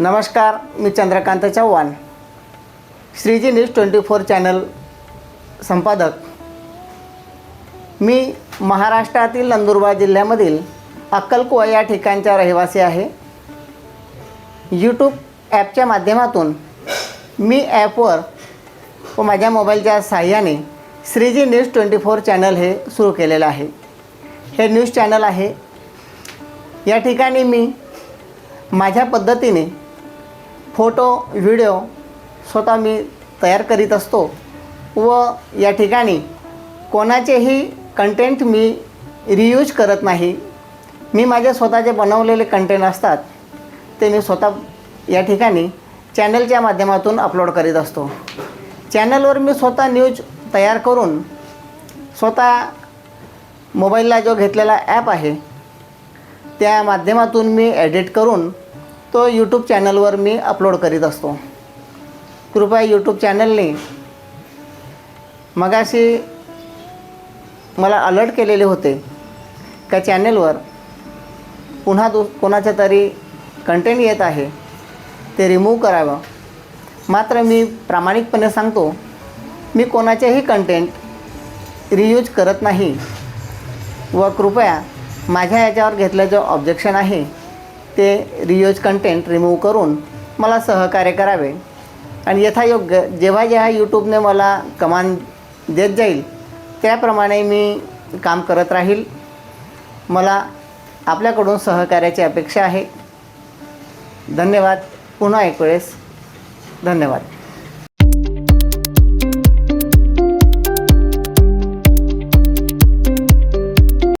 नमस्कार मी Chandrakant Chavan. Shriji news twenty four channel संपादक. मी महाराष्ट्रातील नंदुरबार जिल्ह्यामधील अक्कलकुवा या ठिकाणचा रहिवासी आहे. यूट्यूब ॲपच्या माध्यमातून मी ॲपवर व माझ्या मोबाईलच्या सहाय्याने Shriji news twenty four channel हे सुरू केलेलं आहे. हे न्यूज चॅनल आहे. या ठिकाणी मी माझ्या पद्धतीने फोटो व्हिडिओ स्वतः मी तयार करीत असतो व या ठिकाणी कोणाचेही कंटेंट मी रियूज करत नाही. मी माझे स्वतःचे बनवलेले कंटेंट असतात ते मी स्वतः या ठिकाणी चॅनलच्या माध्यमातून अपलोड करीत असतो. चॅनलवर मी स्वतः न्यूज तयार करून स्वतः मोबाईलला जो घेतलेला ॲप आहे त्या माध्यमातून मी एडिट करून तो यूट्यूब चॅनलवर मी अपलोड करीत असतो. कृपया यूट्यूब चॅनलने मगाशी मला अलर्ट केलेले होते. का चॅनलवर पुन्हा दु कोणाचं तरी कंटेंट येत आहे ते रिमूव्ह करावं. मात्र मी प्रामाणिकपणे सांगतो मी कोणाचेही कंटेंट रियूज करत नाही. व कृपया माझ्या याच्यावर घेतलं जो ऑब्जेक्शन आहे ते रियूज कंटेंट रिमूव्ह करून मला सहकार्य करावे. आणि यथायोग्य जेव्हा जेव्हा यूट्यूबने मला कमान देत जाईल त्याप्रमाणे मी काम करत राहील. मला आपल्याकडून सहकार्याची अपेक्षा आहे. धन्यवाद. पुन्हा एक वेळेस धन्यवाद.